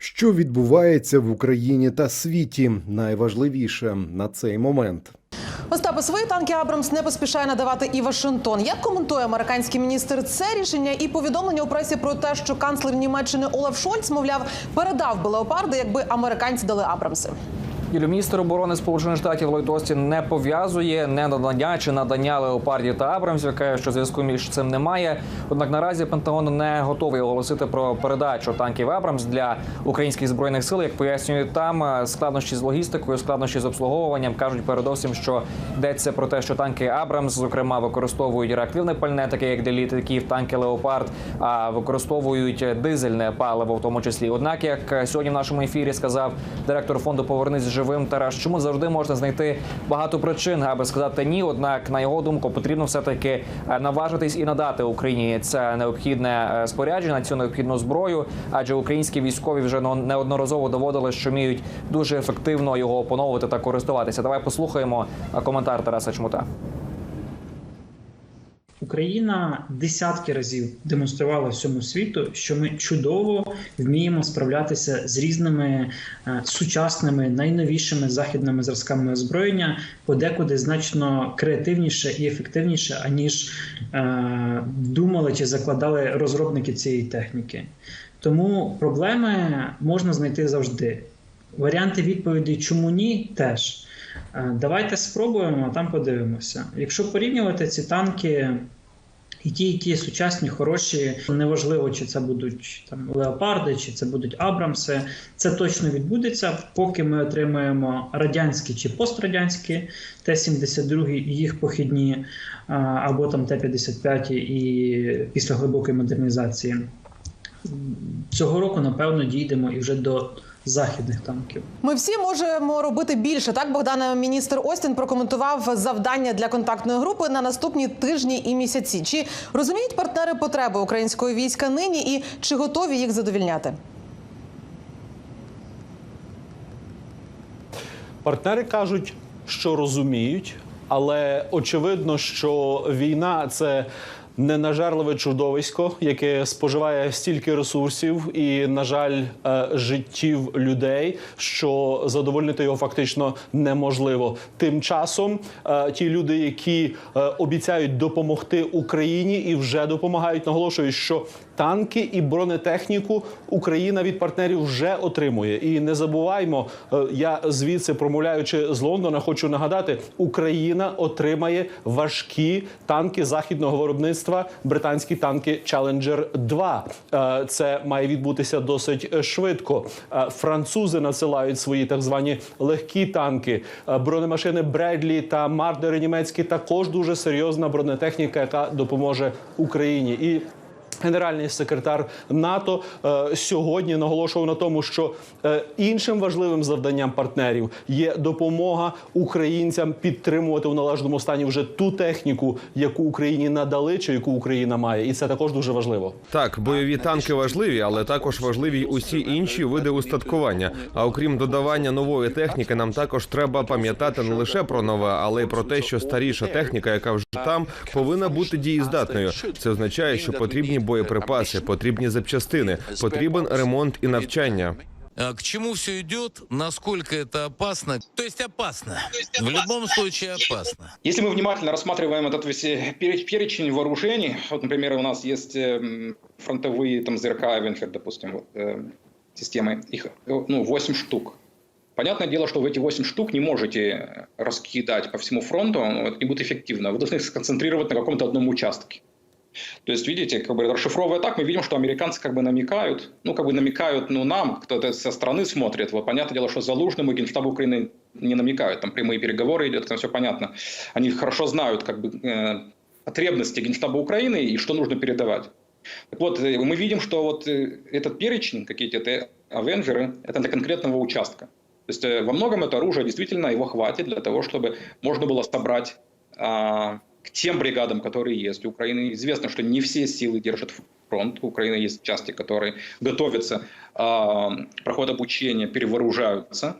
Що відбувається в Україні та світі? Найважливіше на цей момент. Остапе, свої танки Абрамс не поспішає надавати і Вашингтон. Як коментує американський міністр це рішення і повідомлення у пресі про те, що канцлер Німеччини Олаф Шольц, мовляв, передав би леопарди, якби американці дали Абрамси. Юлі, міністр оборони Сполучених Штатів Ллойд Остін не пов'язує не надання чи надання леопардів та Абрамсів, каже, що зв'язку між цим немає. Однак наразі Пентагон не готовий оголосити про передачу танків Абрамс для українських збройних сил. Як пояснюють там е, складнощі з логістикою, складнощі з обслуговуванням кажуть передовсім, що йдеться про те, що танки Абрамс, зокрема, використовують реактивне пальне, таке як для літаків, танки Леопард, а використовують дизельне паливо, в тому числі. Однак, як сьогодні в нашому ефірі сказав директор фонду Повернись живим Тарас, чому завжди можна знайти багато причин, аби сказати ні. Однак, на його думку, потрібно все таки наважитись і надати Україні це необхідне е, спорядження, цю необхідну зброю, адже українські військові вже неодноразово доводили, що вміють дуже ефективно його опановувати та користуватися. Давай послухаємо е, коментар Тараса Чмута. Україна десятки разів демонструвала всьому світу, що ми чудово вміємо справлятися з різними е, сучасними найновішими західними зразками озброєння, подекуди значно креативніше і ефективніше, аніж е, думали чи закладали розробники цієї техніки. Тому проблеми можна знайти завжди. Варіанти відповіді, чому ні, теж. Е, Давайте спробуємо, а там подивимося. Якщо порівнювати ці танки, і ті, і ті сучасні, хороші, неважливо, чи це будуть там леопарди, чи це будуть Абрамси. Це точно відбудеться, поки ми отримаємо радянські чи пострадянські Т-72 і їх похідні, або там Т-55 і після глибокої модернізації. Цього року, напевно, дійдемо і вже до західних танків. Ми всі можемо робити більше. Так, Богдане, міністр Остін прокоментував завдання для контактної групи на наступні тижні і місяці. Чи розуміють партнери потреби українського війська нині і чи готові їх задовільняти? Партнери кажуть, що розуміють, але очевидно, що війна це ненажерливе чудовисько, яке споживає стільки ресурсів і, на жаль, е, життів людей, що задовольнити його фактично неможливо. Тим часом е, ті люди, які е, обіцяють допомогти Україні і вже допомагають, наголошують, що танки і бронетехніку Україна від партнерів вже отримує. І не забуваймо, я звідси промовляючи з Лондона, хочу нагадати: Україна отримає важкі танки західного виробництва, британські танки Challenger 2. Е, Це має відбутися досить е, швидко. Е, Французи надсилають свої так звані легкі танки, бронемашини Бредлі та Мардери німецькі також дуже серйозна бронетехніка, яка допоможе Україні і. Генеральний секретар НАТО е, сьогодні наголошував на тому, що е, іншим важливим завданням партнерів є допомога українцям підтримувати в належному стані вже ту техніку, яку Україні надали, чи яку Україна має, і це також дуже важливо. Так, бойові танки важливі, але також важливі усі інші види устаткування. А окрім додавання нової техніки, нам також треба пам'ятати не лише про нове, але й про те, що старіша техніка, яка вже там, повинна бути дієздатною. Це означає, що потрібні боєприпаси, потрібні запчастини, потрібен ремонт і навчання. А К чему все идет, насколько это опасно? То есть опасно. В любом случае опасно. Если мы внимательно рассматриваем этот весь э, пере- перечень вооружений, вот, например, у нас есть эм, фронтовые там ЗРК, Венфер, допустим, вот, э, системы, их э, ну, 8 штук. Понятное дело, что вы эти 8 штук не можете э, раскидать по всему фронту, ну, это не будет эффективно. Вы должны их сконцентрировать на каком-то одном участке. То есть, видите, как бы расшифровывая так, мы видим, что американцы как бы намекают, ну, как бы намекают, ну, нам, кто-то со стороны смотрит. Вот понятное дело, что Залужному и Генштабу Украины не намекают, там прямые переговоры идет, там все понятно. Они хорошо знают, как бы, э, потребности Генштаба Украины и что нужно передавать. Так вот, э, мы видим, что вот э, этот перечень, какие-то это авенджеры, это для конкретного участка. То есть э, во многом это оружие действительно его хватит для того, чтобы можно было собрать а, к тем бригадам, которые есть. У Украины известно, что не все силы держат фронт. У Украины есть части, которые готовятся, а, проходят обучение, перевооружаются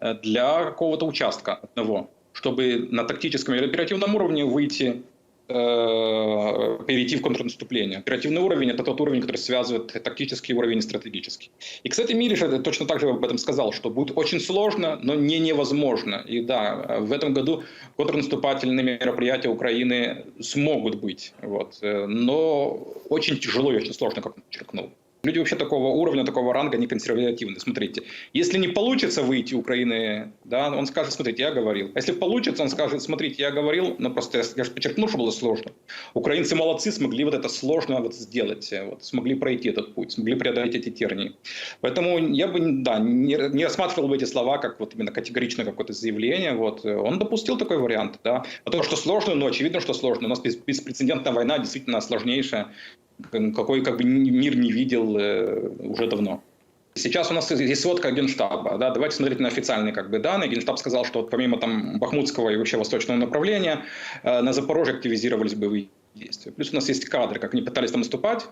э, для какого-то участка одного, чтобы на тактическом или оперативном уровне выйти э, перейти в контрнаступление. Оперативный уровень – это тот уровень, который связывает тактический уровень и стратегический. И, кстати, Мириш это точно так же об этом сказал, что будет очень сложно, но не невозможно. И да, в этом году контрнаступательные мероприятия Украины смогут быть, вот, э, но очень тяжело и очень сложно, как он подчеркнул. Люди вообще такого уровня, такого ранга не консервативны. Смотрите, если не получится выйти Украины, да, он скажет, смотрите, я говорил. А если получится, он скажет, смотрите, я говорил, но просто я, я же подчеркнул, что было сложно. Украинцы молодцы, смогли вот это сложно вот сделать, э, вот, смогли пройти этот путь, смогли преодолеть эти тернии. Поэтому я бы, да, не, не рассматривал бы эти слова как вот именно категоричное какое-то заявление. Вот. Он допустил такой вариант, да. Потому что сложно, но очевидно, что сложно. У нас бес- беспрецедентная война действительно сложнейшая, какой как бы мир не видел э, уже давно. Сейчас у нас есть сводка Генштаба. Да, давайте смотреть на официальные как бы, данные. Генштаб сказал, что вот помимо там, Бахмутского и вообще восточного направления, э, на Запорожье активизировались боевые действия. Плюс у нас есть кадры, как они пытались там наступать.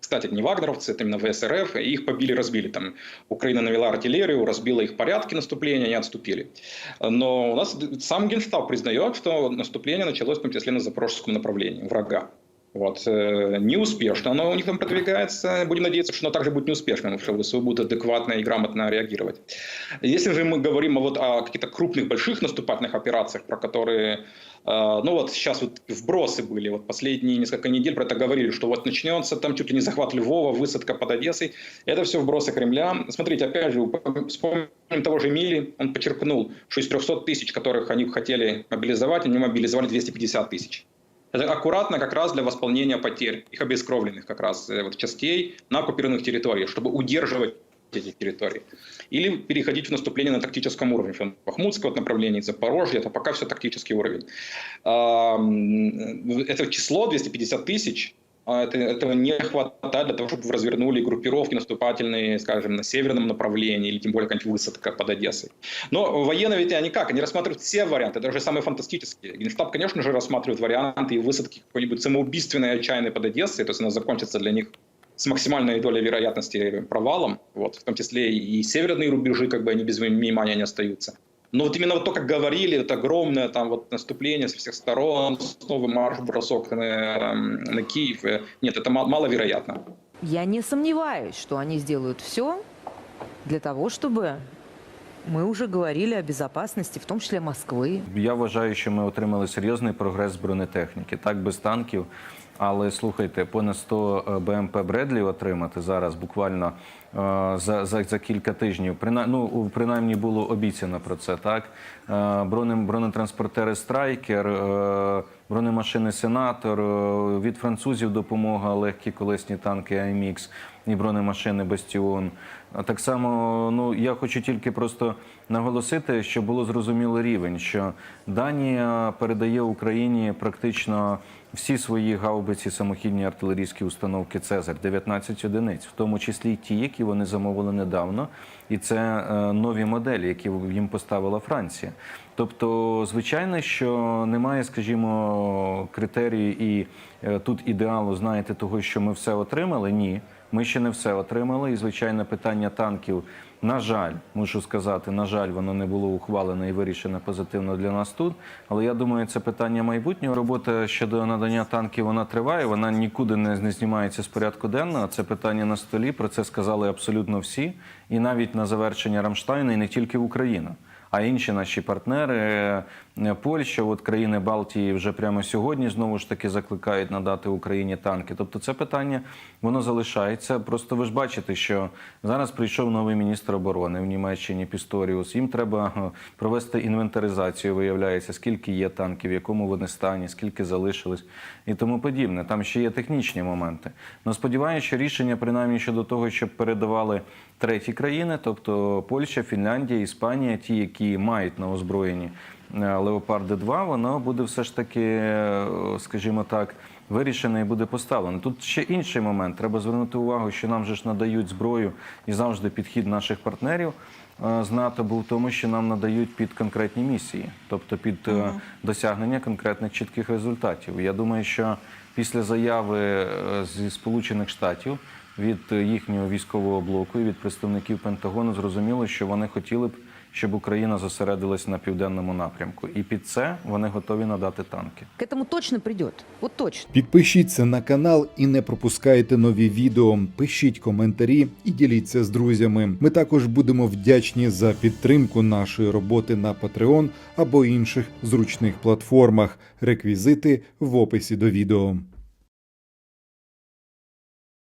Кстати, это не вагнеровцы, это именно ВСРФ. И их побили, разбили. Там Украина навела артиллерию, разбила их порядки наступления, они отступили. Но у нас сам Генштаб признает, что наступление началось в том числе на запорожском направлении врага. Вот. э, Неуспешно оно у них там продвигается. Будем надеяться, что оно также будет неуспешным, что ВСУ будут адекватно и грамотно реагировать. Если же мы говорим вот, о каких-то крупных, больших наступательных операциях, про которые, э, ну вот сейчас вот вбросы были, вот последние несколько недель про это говорили, что вот начнется там чуть ли не захват Львова, высадка под Одессой. Это все вбросы Кремля. Смотрите, опять же, вспомним того же Мили, он подчеркнул, что из 300 тысяч, которых они хотели мобилизовать, они мобилизовали 250 тысяч. Это аккуратно как раз для восполнения потерь, их обескровленных как раз э, вот, частей на оккупированных территориях, чтобы удерживать эти территории. Или переходить в наступление на тактическом уровне. Что Бахмутского направления, Запорожье, это пока все тактический уровень. М, Это число 250 тысяч, а это, этого не хватает для того, чтобы развернули группировки наступательные, скажем, на северном направлении, или тем более какая-нибудь высадка под Одессой. Но военные ведь они как? Они рассматривают все варианты, даже самые фантастические. Генштаб, конечно же, рассматривает варианты и высадки какой-нибудь самоубийственной, отчаянной под Одессой, то есть она закончится для них с максимальной долей вероятности провалом, вот, в том числе и северные рубежи, как бы они без внимания не остаются. Но вот именно вот то, как говорили, это огромное там вот наступление со всех сторон, снова марш-бросок на, на Киев. Э, Нет, это мал- маловероятно. Я не сомневаюсь, что они сделают все для того, чтобы мы уже говорили о безопасности, в том числе Москвы. Я вважаю, що ми отримали серйозний прогрес з бронетехніки. Так, без танків. Але слухайте, понад 100 БМП Бредлі отримати зараз буквально е, за, за, за кілька тижнів. Прина, ну, принаймні було обіцяно про це. Так, Е, бронетранспортери Страйкер, е, бронемашини Сенатор, е, від французів допомога, легкі колесні танки АМХ і бронемашини Бастіон. Так само, ну я хочу тільки просто наголосити, що було зрозуміло рівень, що Данія передає Україні практично всі свої гаубиці самохідні артилерійські установки Цезарь 19 одиниць, в тому числі ті, які вони замовили недавно, і це е, нові моделі, які їм поставила Франція. Тобто, звичайно, що немає, скажімо, критерії і е, тут ідеалу, знаєте, того, що ми все отримали. Ні, ми ще не все отримали. І звичайно, питання танків, на жаль, мушу сказати, на жаль, воно не було ухвалене і вирішено позитивно для нас тут. Але я думаю, це питання майбутнього. Робота щодо надання танків вона триває. Вона нікуди не, не знімається з порядку денного. Це питання на столі. Про це сказали абсолютно всі, і навіть на завершення Рамштайна, і не тільки Україна. А інші наші партнери, е, Польща, от країни Балтії вже прямо сьогодні знову ж таки закликають надати Україні танки. Тобто це питання воно залишається. Просто ви ж бачите, що зараз прийшов новий міністр оборони в Німеччині Пісторіус. Їм треба е, провести інвентаризацію. Виявляється, скільки є танків, в якому вони стані, скільки залишилось і тому подібне. Там ще є технічні моменти. Ну сподіваюся, що рішення принаймні щодо того, щоб передавали треті країни, тобто Польща, Фінляндія, Іспанія, ті, які мають на озброєнні е, Леопарди 2, воно буде все ж таки, е, скажімо так, вирішене і буде поставлено. Тут ще інший момент. Треба звернути увагу, що нам же ж надають зброю і завжди підхід наших партнерів е, з НАТО був в тому, що нам надають під конкретні місії, тобто під е, досягнення конкретних чітких результатів. Я думаю, що після заяви зі Сполучених Штатів від е, їхнього військового блоку і від представників Пентагону зрозуміло, що вони хотіли б щоб Україна зосередилась на південному напрямку. І під це вони готові надати танки. К этому точно придет. Вот точно. Підпишіться на канал і не пропускайте нові відео. Пишіть коментарі і діліться з друзями. Ми також будемо вдячні за підтримку нашої роботи на Patreon або інших зручних платформах. Реквізити в описі до відео.